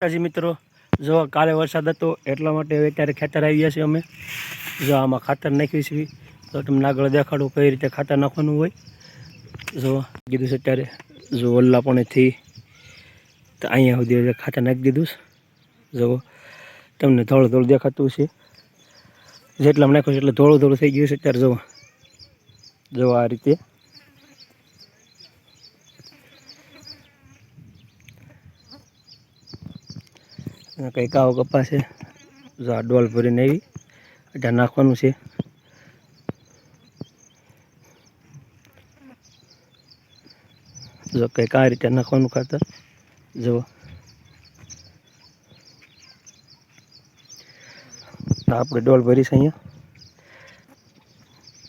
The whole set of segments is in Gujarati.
માતાજી મિત્રો. જો કાલે વરસાદ હતો એટલા માટે હવે અત્યારે ખેતર આવી ગયા છીએ અમે. જો આમાં ખાતર નાખ્યું છીએ તો તમને આગળ દેખાડું કઈ રીતે ખાતર નાખવાનું હોય. જો કીધું છે અત્યારે જો ઓલ્લાપણેથી તો અહીંયા સુધી ખાતર નાખી દીધું છે. જો તમને થોડું થોડું દેખાતું છે જેટલા નાખ્યું છે એટલે થોડું થોડું થઈ ગયું છે અત્યારે જો. જો આ રીતે કંઈક આવો કપા છે. જો આ ડોલ ભરીને આવી. અઢાર નાખવાનું છે. જો કંઈક આ રીતે નાખવાનું ખાતર. જુઓ આપણે ડોલ ભરીશ અહીંયા.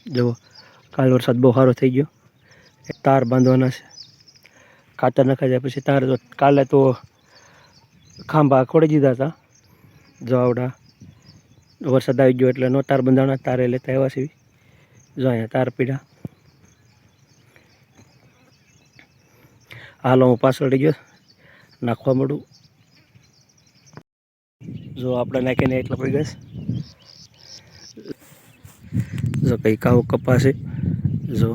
જુઓ કાલ વરસાદ બહુ સારો થઈ ગયો. તાર બાંધવાના છે. ખાતર નાખાઈ જાય પછી તાર કાલે તો ખાંભા ખોડી દીધા હતા. જોવડા વરસાદ આવી ગયો એટલે નો તાર બંધાણા તારે લેતા આવ્યા છે. જો અહીંયા તાર પીડા. હાલો, હું પાછળ ગયો. નાખવા મળું. જો આપણે નાખીને એટલા પડી ગયા જો કંઈ આવો કપાશે. જો.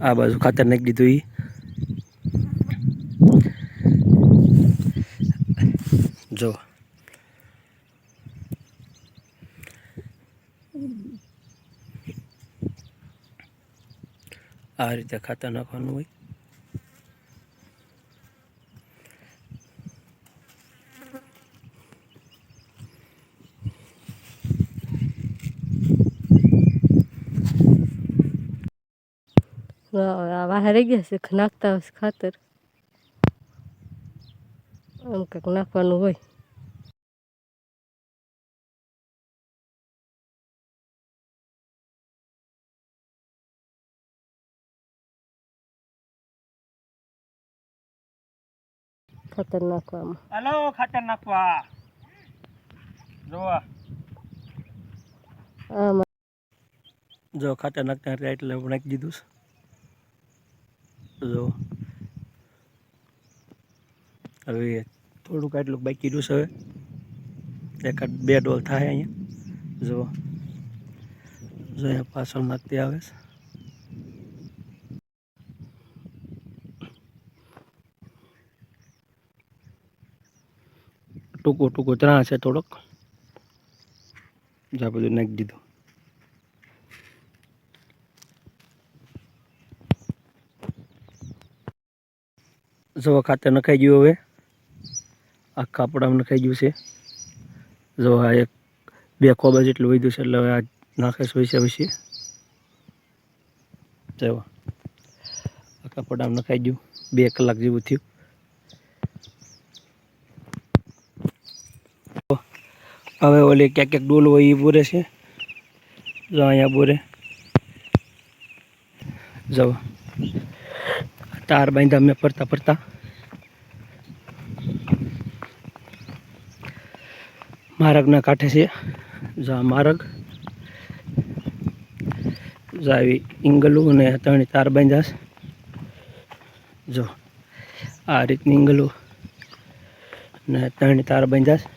આ બાજુ ખાતર નાખી દીધું એ જો આ રીતે ખાતર નાખવાનું હોય વાહ વાહ રહી ગયા છે નાખતા ખાતર આમ કંઈક નાખવાનું હોય ખાતર નાખવામાં હાલો ખાતર નાખવા જોવા આમાં જો ખાતર નાખતા હતા એટલે હું નાખી દીધું છે જો હવે થોડુંક આટલું બાકી રહ્યું છે હવે. એકાદ બે ડોલ થાય અહીંયા. જો જો અહીંયા પાછળ નાખતી આવે છે. ટૂંકો ટૂંકો ત્રણ છે થોડોક. જા બધું નાખી દીધું. જો ખાતર નખાઈ ગયું હવે. આ કાપડામાં નખાઈ ગયું છે. જો આ એક બે ખોબા જેટલું વધ્યું છે, એટલે હવે આ નાખે છે વિશે જો આ કાપડામાં નખાઈ ગયું. બે કલાક જેવું થયું. હવે ઓલી ક્યાંક ક્યાંક ડોલ હોય એ બોરે છે. જો અહીંયા બોરે. જો. તાર બાંધ્યા મેં ફરતા ફરતા. માર્ગના કાંઠે છે. જો આ માર્ગ. જો આવી ઇંગલું અને ત્રણ તાર બાંધ્યા જો આ રીતની ઇંગલું ને ત્રણ તાર બાંધ્યા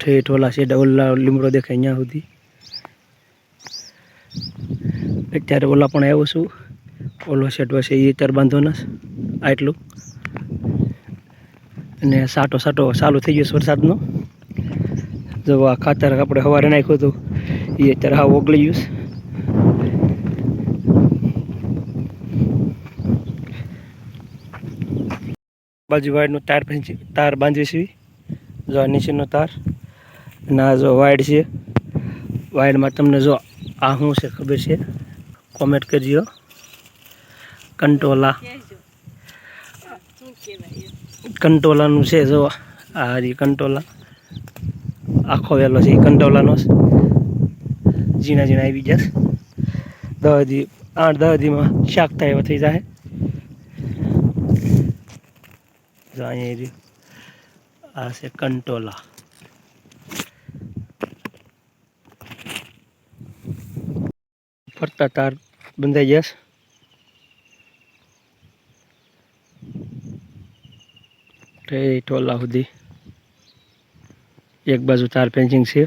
ઠેઠ ઓલા છે ઓલા લીમડો દેખાય અહીંયા સુધી. અત્યારે ઓલા પણ આવ્યો છું. ઓલો શેટ છે એ અત્યારે બાંધવાના આટલું. અને સાટો સાટો ચાલુ થઈ ગયો છે વરસાદનો. જો આ ખાતર આપણે સવારે નાખ્યું હતું એ અત્યારે હા ઓગળી ગયું બાજુ વાયરનો તાર તાર બાંધવી છે. જો આ નીચેનો તાર, અને આ જો વાયર છે. વાયરમાં તમને જો આ શું છે ખબર છે? કોમેન્ટ કરજો. કંટોલા કંટોલાનું છે, જો આ રી કંટોલા. આખો વેલો છે, એ કંટોલાનો ઝીણા ઝીણા આવી જશે હજી આઠ દહ હજીમાં શાક થાય એવા થઈ જાય અહીંયા આ છે કંટોલા. ફરતા તાર બંધાઈ જશે ઠે ટોલા સુધી એક બાજુ તાર પેન્ચિંગ છે.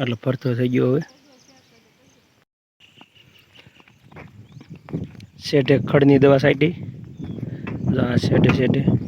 એટલે ફરતો થઈ ગયો હવે. શેઠે ખડની દવા સાઈટી શેઠે શેઠે